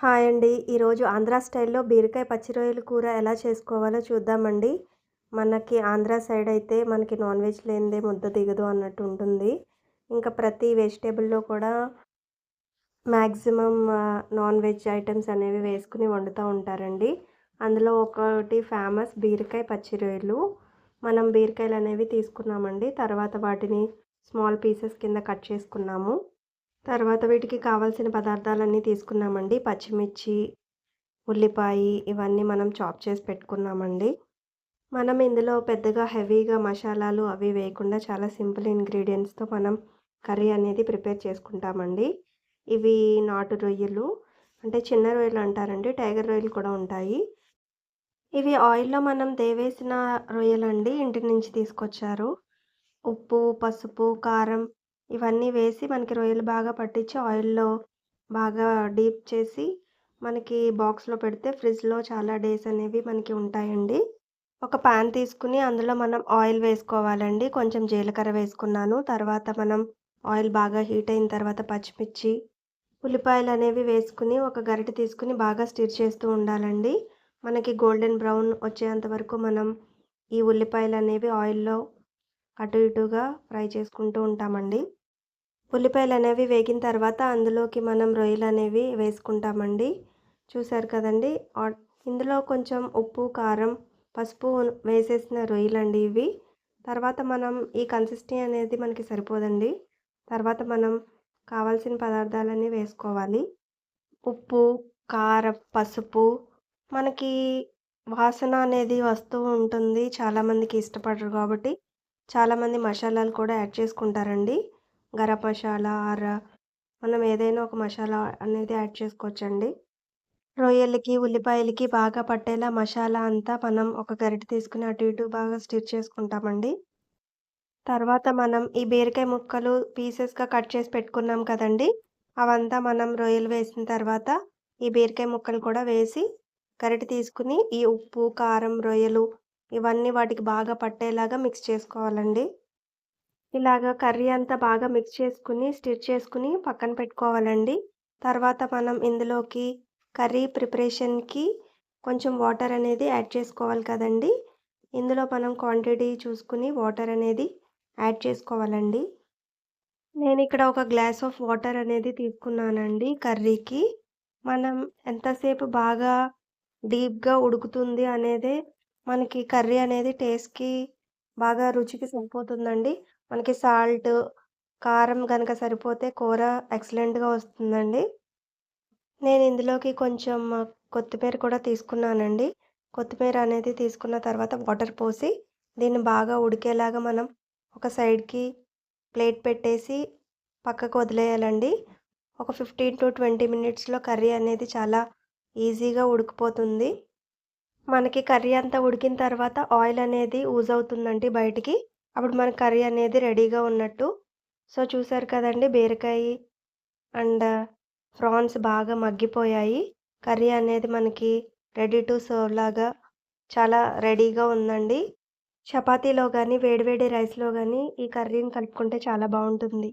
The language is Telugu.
హాయ్ అండి. ఈరోజు ఆంధ్ర స్టైల్లో బీరకాయ పచ్చిరొయ్యల కూర ఎలా చేసుకోవాలో చూద్దామండి. మనకి ఆంధ్ర సైడ్ అయితే మనకి నాన్ వెజ్ లేనిదే ముద్ద దిగదు అన్నట్టు ఉంటుంది. ఇంకా ప్రతి వెజిటేబుల్లో కూడా మ్యాక్సిమం నాన్ వెజ్ ఐటమ్స్ అనేవి వేసుకుని వండుతూ ఉంటారండి. అందులో ఒకటి ఫేమస్ బీరకాయ పచ్చి రొయ్యలు. మనం బీరకాయలు అనేవి తీసుకున్నామండి. తర్వాత వాటిని స్మాల్ పీసెస్ కింద కట్ చేసుకున్నాము. తర్వాత వీటికి కావాల్సిన పదార్థాలన్నీ తీసుకున్నామండి. పచ్చిమిర్చి ఉల్లిపాయ ఇవన్నీ మనం చాప్ చేసి పెట్టుకున్నామండి. మనం ఇందులో పెద్దగా హెవీగా మసాలాలు అవి వేయకుండా చాలా సింపుల్ ఇంగ్రీడియంట్స్తో మనం కర్రీ అనేది ప్రిపేర్ చేసుకుంటామండి. ఇవి నాటు రొయ్యలు అంటే చిన్న రొయ్యలు అంటారండి టైగర్ రొయ్యలు కూడా ఉంటాయి. ఇవి ఆయిల్లో మనం దేవేసిన రొయ్యలండి ఇంటి నుంచి తీసుకొచ్చారు. ఉప్పు పసుపు కారం ఇవన్నీ వేసి మనకి రొయ్యలు బాగా పట్టించి ఆయిల్లో బాగా డీప్ చేసి మనకి బాక్స్లో పెడితే ఫ్రిడ్జ్లో చాలా డేస్ అనేవి మనకి ఉంటాయండి. ఒక పాన్ తీసుకుని అందులో మనం ఆయిల్ వేసుకోవాలండి. కొంచెం జీలకర్ర వేసుకున్నాను. తర్వాత మనం ఆయిల్ బాగా హీట్ అయిన తర్వాత పచ్చిమిర్చి ఉల్లిపాయలు అనేవి వేసుకుని ఒక గరిటె తీసుకుని బాగా స్టిర్ చేస్తూ ఉండాలండి. మనకి గోల్డెన్ బ్రౌన్ వచ్చేంత వరకు మనం ఈ ఉల్లిపాయలు అనేవి ఆయిల్లో అటు ఇటుగా ఫ్రై చేసుకుంటూ ఉంటామండి. ఉల్లిపాయలు అనేవి వేగిన తర్వాత అందులోకి మనం రొయ్యలు అనేవి వేసుకుంటామండి. చూసారు కదండి? ఇందులో కొంచెం ఉప్పు కారం పసుపు వేసేసిన రొయ్యలు అండి ఇవి. తర్వాత మనం ఈ కన్సిస్టెన్సీ అనేది మనకి సరిపోదండి. తర్వాత మనం కావాల్సిన పదార్థాలన్నీ వేసుకోవాలి. ఉప్పు కారం పసుపు. మనకి వాసన అనేది వస్తూ ఉంటుంది. చాలామందికి ఇష్టపడరు కాబట్టి చాలామంది మసాలాలు కూడా యాడ్ చేసుకుంటారండి. గరం మసాలా ఆర్ మనం ఏదైనా ఒక మసాలా అనేది యాడ్ చేసుకోవచ్చండి. రొయ్యలకి ఉల్లిపాయలకి బాగా పట్టేలా మసాలా అంతా మనం ఒక గరిటె తీసుకుని అటు ఇటు బాగా స్టిచ్ చేసుకుంటామండి. తర్వాత మనం ఈ బీరకాయ ముక్కలు పీసెస్గా కట్ చేసి పెట్టుకున్నాం కదండి. అవంతా మనం రొయ్యలు వేసిన తర్వాత ఈ బీరకాయ ముక్కలు కూడా వేసి గరిటె తీసుకుని ఈ ఉప్పు కారం రొయ్యలు ఇవన్నీ వాటికి బాగా పట్టేలాగా మిక్స్ చేసుకోవాలండి. ఇలాగ కర్రీ అంతా బాగా మిక్స్ చేసుకుని స్టిర్ చేసుకుని పక్కన పెట్టుకోవాలండి. తర్వాత మనం ఇందులోకి కర్రీ ప్రిపరేషన్కి కొంచెం వాటర్ అనేది యాడ్ చేసుకోవాలి కదండి. ఇందులో మనం క్వాంటిటీ చూసుకుని వాటర్ అనేది యాడ్ చేసుకోవాలండి. నేను ఇక్కడ ఒక గ్లాస్ ఆఫ్ వాటర్ అనేది తీసుకున్నానండి కర్రీకి. మనం ఎంతసేపు బాగా డీప్గా ఉడుకుతుంది అనేది మనకి కర్రీ అనేది టేస్ట్కి బాగా రుచికి సరిపోతుందండి. మనకి సాల్ట్ కారం కనుక సరిపోతే కూర ఎక్సలెంట్గా వస్తుందండి. నేను ఇందులోకి కొంచెం కొత్తిమీర కూడా తీసుకున్నానండి. కొత్తిమీర అనేది తీసుకున్న తర్వాత వాటర్ పోసి దీన్ని బాగా ఉడికేలాగా మనం ఒక సైడ్కి ప్లేట్ పెట్టేసి పక్కకు వదిలేయాలండి. ఒక ఫిఫ్టీన్ టు ట్వంటీ మినిట్స్లో కర్రీ అనేది చాలా ఈజీగా ఉడికిపోతుంది. మనకి కర్రీ అంతా ఉడికిన తర్వాత ఆయిల్ అనేది యూజ్ అవుతుందండి బయటికి. అప్పుడు మన కర్రీ అనేది రెడీగా ఉన్నట్టు. సో చూసారు కదండి బీరకాయ అండ్ ఫ్రాన్స్ బాగా మగ్గిపోయాయి. కర్రీ అనేది మనకి రెడీ టు సర్వ్ లాగా చాలా రెడీగా ఉందండి. చపాతీలో కానీ వేడివేడి రైస్లో కానీ ఈ కర్రీని కలుపుకుంటే చాలా బాగుంటుంది.